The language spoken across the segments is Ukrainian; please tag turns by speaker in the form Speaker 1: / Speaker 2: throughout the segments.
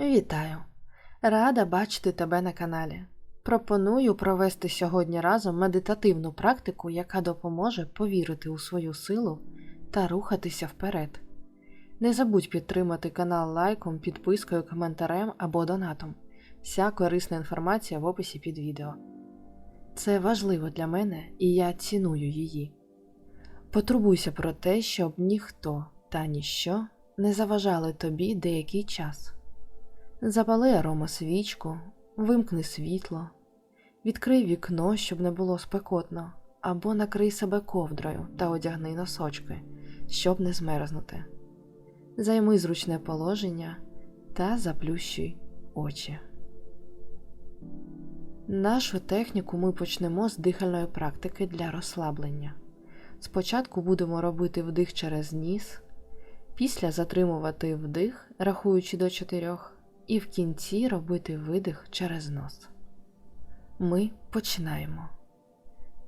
Speaker 1: Вітаю! Рада бачити тебе на каналі. Пропоную провести сьогодні разом медитативну практику, яка допоможе повірити у свою силу та рухатися вперед. Не забудь підтримати канал лайком, підпискою, коментарем або донатом. Вся корисна інформація в описі під відео. Це важливо для мене і я ціную її. Потурбуйся про те, щоб ніхто та ніщо не заважали тобі деякий час. Запали аромасвічку, вимкни світло, відкрий вікно, щоб не було спекотно, або накрий себе ковдрою та одягни носочки, щоб не змерзнути. Займи зручне положення та заплющуй очі. Нашу техніку ми почнемо з дихальної практики для розслаблення. Спочатку будемо робити вдих через ніс, після затримувати вдих, рахуючи до чотирьох, і в кінці робити видих через нос. Ми починаємо.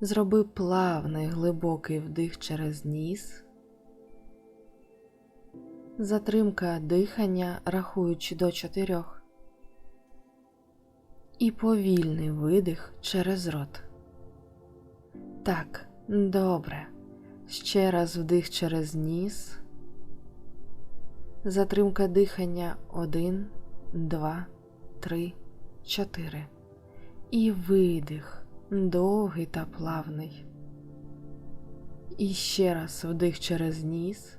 Speaker 1: Зроби плавний глибокий вдих через ніс, затримка дихання, рахуючи до чотирьох, і повільний видих через рот. Так, добре. Ще раз вдих через ніс. Затримка дихання 1, 2, 3, 4. І видих довгий та плавний. І ще раз вдих через ніс.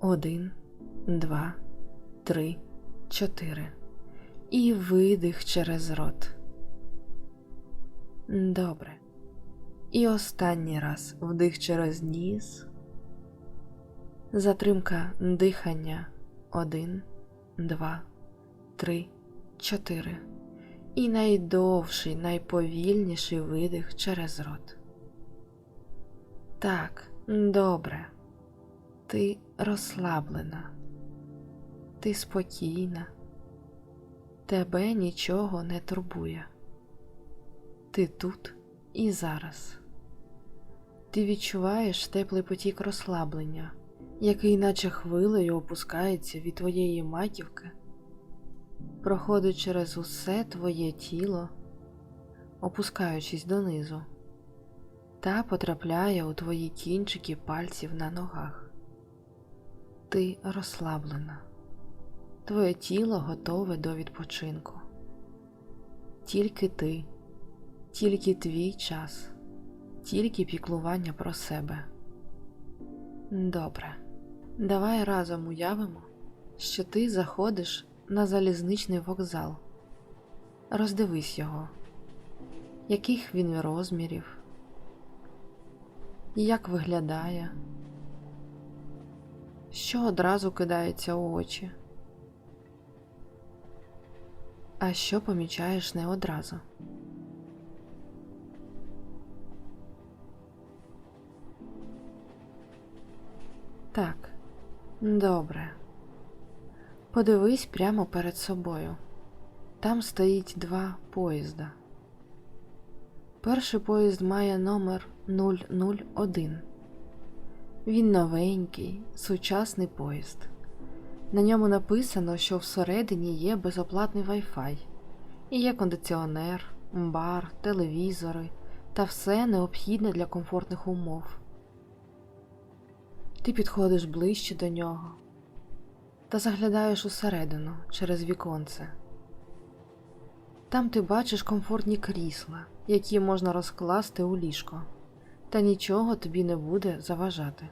Speaker 1: Один, два, три, чотири. І видих через рот. Добре. І останній раз вдих через ніс. Затримка дихання 1, 2, 3, 4. І найдовший, найповільніший видих через рот. Так, добре. Ти розслаблена. Ти спокійна. Тебе нічого не турбує. Ти тут і зараз. Ти відчуваєш теплий потік розслаблення, який наче хвилею опускається від твоєї маківки, проходить через усе твоє тіло, опускаючись донизу, та потрапляє у твої кінчики пальців на ногах. Ти розслаблена, твоє тіло готове до відпочинку. Тільки ти, тільки твій час тільки піклування про себе. Добре, давай разом уявимо, що ти заходиш на залізничний вокзал. Роздивись його, яких він розмірів, як виглядає, що одразу кидається у очі, а що помічаєш не одразу. Так, добре. Подивись прямо перед собою. Там стоїть два поїзда. Перший поїзд має номер 001. Він новенький, сучасний поїзд. На ньому написано, що всередині є безоплатний Wi-Fi, і є кондиціонер, бар, телевізори та все необхідне для комфортних умов. Ти підходиш ближче до нього та заглядаєш усередину через віконце. Там ти бачиш комфортні крісла, які можна розкласти у ліжко, та нічого тобі не буде заважати.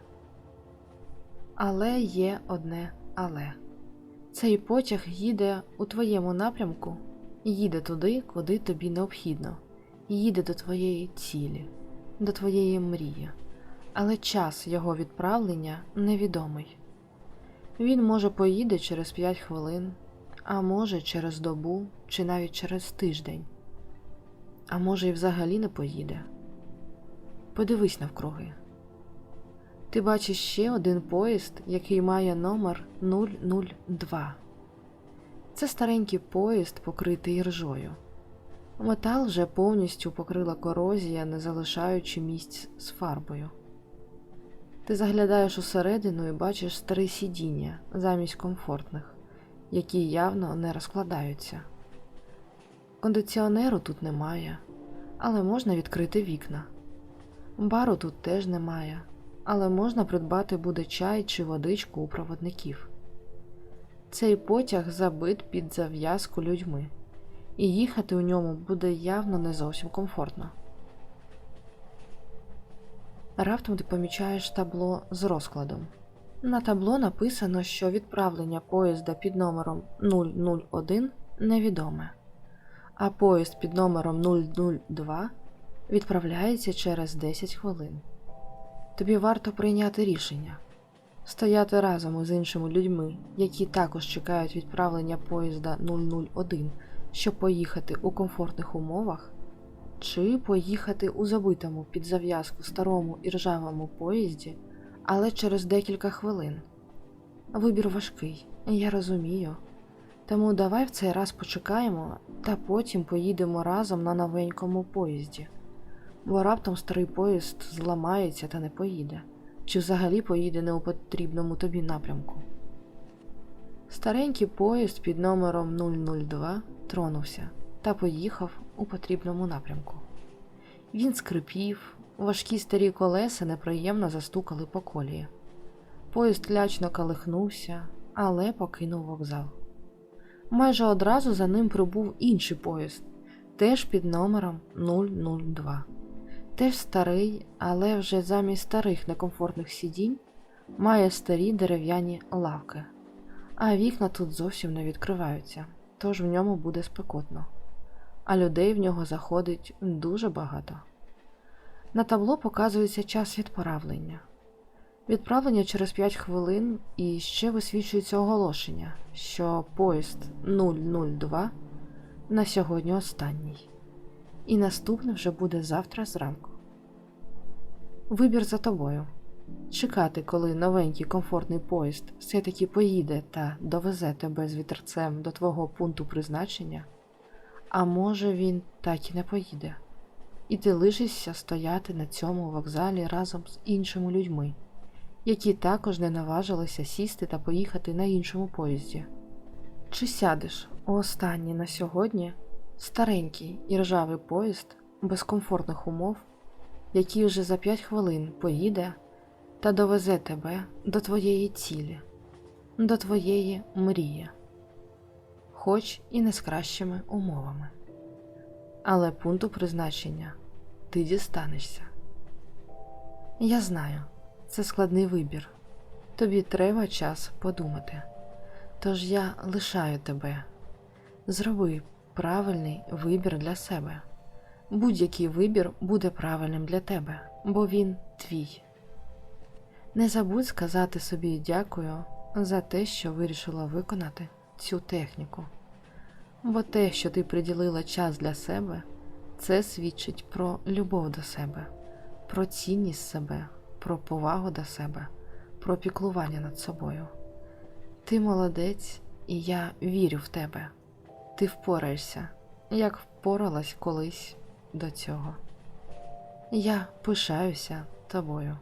Speaker 1: Але є одне але. Цей потяг їде у твоєму напрямку їде туди, куди тобі необхідно, їде до твоєї цілі, до твоєї мрії але час його відправлення невідомий. Він може поїде через 5 хвилин, а може через добу чи навіть через тиждень, а може і взагалі не поїде. Подивись навкруги. Ти бачиш ще один поїзд, який має номер 002. Це старенький поїзд, покритий ржою. Метал вже повністю покрила корозія, не залишаючи місць з фарбою. Ти заглядаєш усередину і бачиш старі сидіння замість комфортних, які явно не розкладаються. Кондиціонеру тут немає, але можна відкрити вікна. Бару тут теж немає, але можна придбати буде чай чи водичку у проводників. Цей потяг забит під зав'язку людьми, і їхати у ньому буде явно не зовсім комфортно. Раптом ти помічаєш табло з розкладом. На табло написано, що відправлення поїзда під номером 001 невідоме, а поїзд під номером 002 відправляється через 10 хвилин. Тобі варто прийняти рішення стояти разом із іншими людьми, які також чекають відправлення поїзда 001, щоб поїхати у комфортних умовах, чи поїхати у забитому під зав'язку старому і ржавому поїзді, але через декілька хвилин. Вибір важкий, я розумію. Тому давай в цей раз почекаємо та потім поїдемо разом на новенькому поїзді, бо раптом старий поїзд зламається та не поїде, чи взагалі поїде не у потрібному тобі напрямку. Старенький поїзд під номером 002 тронувся та поїхав у потрібному напрямку. Він скрипів, важкі старі колеса неприємно застукали по колії. Поїзд лячно калихнувся, але покинув вокзал. Майже одразу за ним прибув інший поїзд, теж під номером 002. Теж старий, але вже замість старих некомфортних сидінь має старі дерев'яні лавки, а вікна тут зовсім не відкриваються, тож в ньому буде спекотно, а людей в нього заходить дуже багато. На табло показується час відправлення. Відправлення через 5 хвилин і ще висвічується оголошення, що поїзд 002 на сьогодні останній, і наступний вже буде завтра зранку. Вибір за тобою чекати, коли новенький комфортний поїзд все-таки поїде та довезе тебе з вітерцем до твого пункту призначення, а може він так і не поїде, і ти лишишся стояти на цьому вокзалі разом з іншими людьми які також не наважилися сісти та поїхати на іншому поїзді. Чи сядеш? У останній на сьогодні старенький і ржавий поїзд без комфортних умов, який вже за 5 хвилин поїде та довезе тебе до твоєї цілі, до твоєї мрії, хоч і не з кращими умовами. Але пункту призначення ти дістанешся. Я знаю. Це складний вибір. Тобі треба час подумати. Тож я лишаю тебе. Зроби правильний вибір для себе. Будь-який вибір буде правильним для тебе, бо він твій. Не забудь сказати собі дякую за те, що вирішила виконати цю техніку. Бо те, що ти приділила час для себе, це свідчить про любов до себе, про цінність себе про повагу до себе, про піклування над собою. Ти молодець, і я вірю в тебе. Ти впораєшся, як впоралась колись до цього. Я пишаюся тобою.